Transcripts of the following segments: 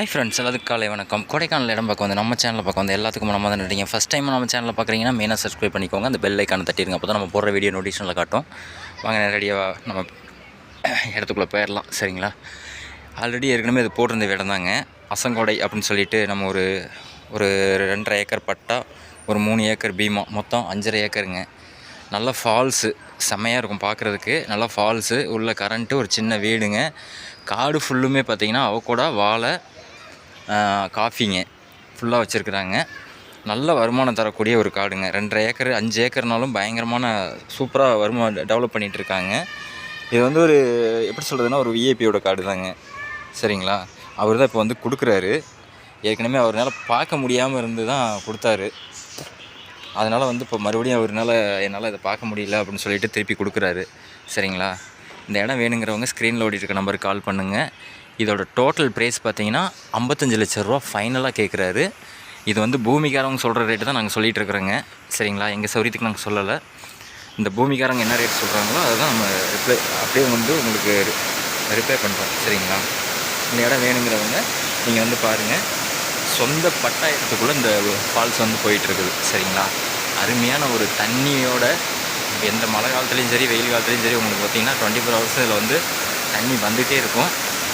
Hi friends எல்லாத்துக்கும் காலை வணக்கம். கொடைக்கானல் இடம் பார்க்க வந்து நம்ம சேனலில் பார்க்க வந்து எல்லாத்துக்கும் நம்ம தான் நடிங்க. ஃபஸ்ட் டைம் நம்ம சேனலில் பார்க்குறீங்கன்னா மெயினாக சப்ஸ்கிரைப் பண்ணிக்கோங்க. அந்த பெல் ஐக்கான தட்டிடுங்க. அப்போ தான் நம்ம போடுற வீடியோ நோட்டிஃபிகேஷனில் காட்டும். வாங்க நேரடியாக நம்ம இடத்துக்குள்ளே போயிடலாம். சரிங்களா? ஆல்ரெடி ஏற்கனவே இது போட்டிருந்த இடம் தாங்க. அசங்கோடை அப்படின்னு சொல்லிட்டு நம்ம ஒரு ஒரு ரெண்டரை ஏக்கர் பட்டா ஒரு மூணு ஏக்கர் பீமா. மொத்தம் அஞ்சரை ஏக்கருங்க. நல்ல ஃபால்ஸு செம்மையாக இருக்கும் பார்க்குறதுக்கு. நல்லா ஃபால்ஸு உள்ள கரண்ட்டு ஒரு சின்ன வீடுங்க. காடு ஃபுல்லுமே பார்த்தீங்கன்னா அவக்கூட வாழை காஃபிங்க. ஃபுல்லாக வச்சுருக்குறாங்க. நல்ல வருமானம் தரக்கூடிய ஒரு காடுங்க. ரெண்டரை ஏக்கர் அஞ்சு ஏக்கர்னாலும் பயங்கரமான சூப்பராக வருமானம் டெவலப் பண்ணிகிட்டு இருக்காங்க இது வந்து ஒரு எப்படி சொல்கிறதுனா ஒரு விஐபியோட காடு தாங்க சரிங்களா? அவர் தான் இப்போ வந்து கொடுக்குறாரு. ஏற்கனவே அவரால் பார்க்க முடியாமல் இருந்து தான் கொடுத்தாரு. அதனால் வந்து இப்போ மறுபடியும் அவர்னால என்னால் இதை பார்க்க முடியல அப்படின்னு சொல்லிட்டு திருப்பி கொடுக்குறாரு. சரிங்களா? இந்த இடம் வேணுங்கிறவங்க ஸ்க்ரீனில் ஓடிட்டு இருக்க நம்பருக்கு கால் பண்ணுங்கள் இதோட டோட்டல் ப்ரைஸ் பார்த்தீங்கன்னா ஐம்பத்தஞ்சு லட்ச ரூபா ஃபைனலாக கேட்குறாரு இது வந்து பூமிக்காரவங்க சொல்கிற ரேட்டு தான் நாங்கள் சொல்லிகிட்டு இருக்கிறோங்க. சரிங்களா? எங்கள் சௌரியத்துக்கு நாங்கள் சொல்லலை. இந்த பூமிக்காரங்க என்ன ரேட் சொல்கிறாங்களோ அதுதான் நம்ம ரிப்ளை அப்படியே வந்து உங்களுக்கு ரிப்ளை பண்ணுறோம் சரிங்களா? இந்த இடம் வேணுங்கிறவங்க நீங்கள் வந்து பாருங்கள் சொந்த பட்டா இடத்துக்குள்ளே இந்த ஃபால்ஸ் வந்து போயிட்டுருக்குது சரிங்களா? அருமையான ஒரு தண்ணியோட எந்த மழை காலத்துலேயும் சரி வெயில் காலத்துலேயும் சரி உங்களுக்கு பார்த்தீங்கன்னா டுவெண்ட்டி ஃபோர் ஹவர்ஸ் இதில் வந்து தண்ணி வந்துகிட்டே இருக்கும்.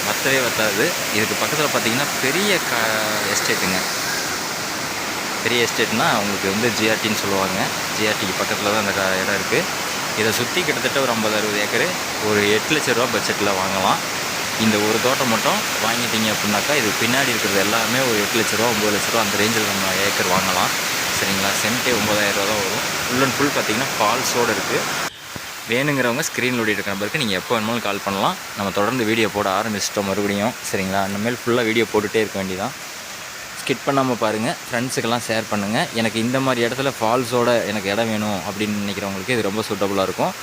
வத்தவே வத்தாது. இதுக்கு பக்கத்தில் பார்த்தீங்கன்னா பெரிய க எஸ்டேட்டுங்க. பெரிய எஸ்டேட்னா அவங்களுக்கு வந்து ஜிஆர்டின்னு சொல்லுவாங்க. ஜிஆர்டிக்கு பக்கத்தில் தான் அந்த இடம் இருக்குது இதை சுற்றி கிட்டத்தட்ட ஒரு ஐம்பது அறுபது ஏக்கரு. ஒரு எட்டு லட்ச ரூபா பட்ஜெட்டில் வாங்கலாம். இந்த ஒரு தோட்டம் மட்டும் வாங்கிட்டீங்க அப்படின்னாக்கா இது பின்னாடி இருக்கிறது எல்லாமே ஒரு எட்டு லட்ச ரூபா ஒம்பது லட்ச ரூபா அந்த ரேஞ்சில் நம்ம ஏக்கர் வாங்கலாம். சரிங்களா? சென்ட்டே ஒம்பதாயிரம் ரூபா தான் வரும். ஃபுல் அண்ட் ஃபுல் பார்த்திங்கன்னா ஃபால்ஸோடு இருக்குது வேணுங்கிறவங்க ஸ்க்ரீனில் ஓடிட்டு இருக்க நம்பருக்கு நீங்கள் எப்போ வேணுமாலும் கால் பண்ணலாம். நம்ம தொடர்ந்து வீடியோ போட ஆரம்பிச்சிட்டோம் மறுபடியும். சரிங்களா? இனிமேல் ஃபுல்லாக வீடியோ போட்டுகிட்டே இருக்க வேண்டியதான் ஸ்கிட் பண்ணாமல் பாருங்கள் ஃப்ரெண்ட்ஸுக்கெல்லாம் ஷேர் பண்ணுங்கள் எனக்கு இந்த மாதிரி இடத்துல ஃபால்ஸோட எனக்கு இடம் வேணும் அப்படின்னு நினைக்கிறவங்களுக்கு இது ரொம்ப சூட்டபுளாக இருக்கும்.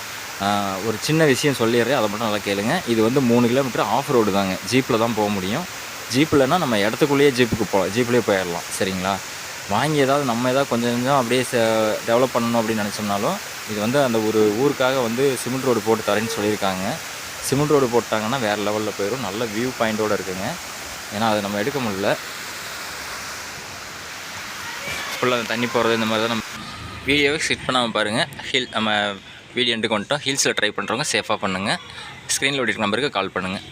ஒரு சின்ன விஷயம் சொல்லிடுறேன். அதை மட்டும் நல்லா கேளுங்க. இது வந்து மூணு கிலோமீட்டர் ஆஃப் ரோடு தாங்க. ஜீப்பில் தான் போக முடியும். ஜீப்லனா நம்ம இடத்துக்குள்ளேயே ஜீப்புக்கு போகலாம் ஜீப்லேயே போயிடலாம். சரிங்களா? வாங்கி ஏதாவது நம்ம ஏதாவது கொஞ்சம் கொஞ்சம் அப்படியே டெவலப் பண்ணணும் அப்படின்னு நினச்சோம்னாலும் இது வந்து அந்த ஒரு ஊருக்காக வந்து சிமெண்ட் ரோடு போட்டு தரேன்னு சொல்லியிருக்காங்க. சிமெண்ட் ரோடு போட்டாங்கன்னா வேறு லெவலில் போயிடும் நல்ல வியூ பாயிண்ட்டோடு இருக்குங்க. ஏன்னா அதை நம்ம எடுக்க முடியல. ஃபுல்லாக அந்த தண்ணி போகிறது இந்த மாதிரி தான் நம்ம வீடியோவை ஸ்கிட் பண்ணாமல் பாருங்கள் ஹில் நம்ம வீடியோ எண்டு கொண்டுட்டோம். ஹில்ஸில் ட்ரை பண்ணுறவங்க சேஃபாக பண்ணுங்கள் ஸ்க்ரீனில் ஓடிட்டு நம்பருக்கு கால் பண்ணுங்கள்